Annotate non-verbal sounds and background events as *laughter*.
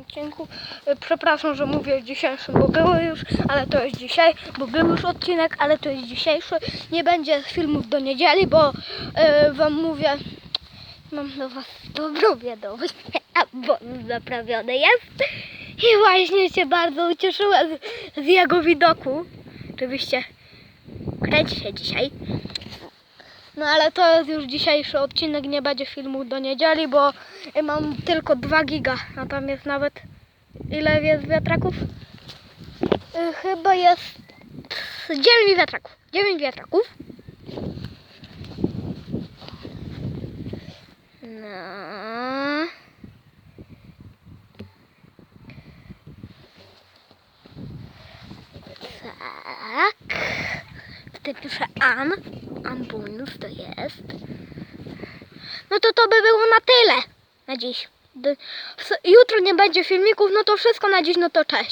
odcinku. Y, Przepraszam, że mówię dzisiejszym, bo były już, ale to jest dzisiaj, bo był już odcinek, ale to jest dzisiejszy. Nie będzie filmów do niedzieli, bo y, wam mówię, mam do was dobrą wiadomość, *laughs* a bonus zaprawiony jest. I właśnie się bardzo ucieszyłem z, z jego widoku. Oczywiście kręci się dzisiaj. No ale to jest już dzisiejszy odcinek, nie będzie filmu do niedzieli, bo mam tylko 2 giga, a tam jest nawet ile jest wiatraków? Y, Chyba jest 9 wiatraków. 9 wiatraków. No. Tak. Tutaj An. An bonus to jest. No to to by było na tyle na dziś. Jutro nie będzie filmików, no to wszystko na dziś, no to cześć.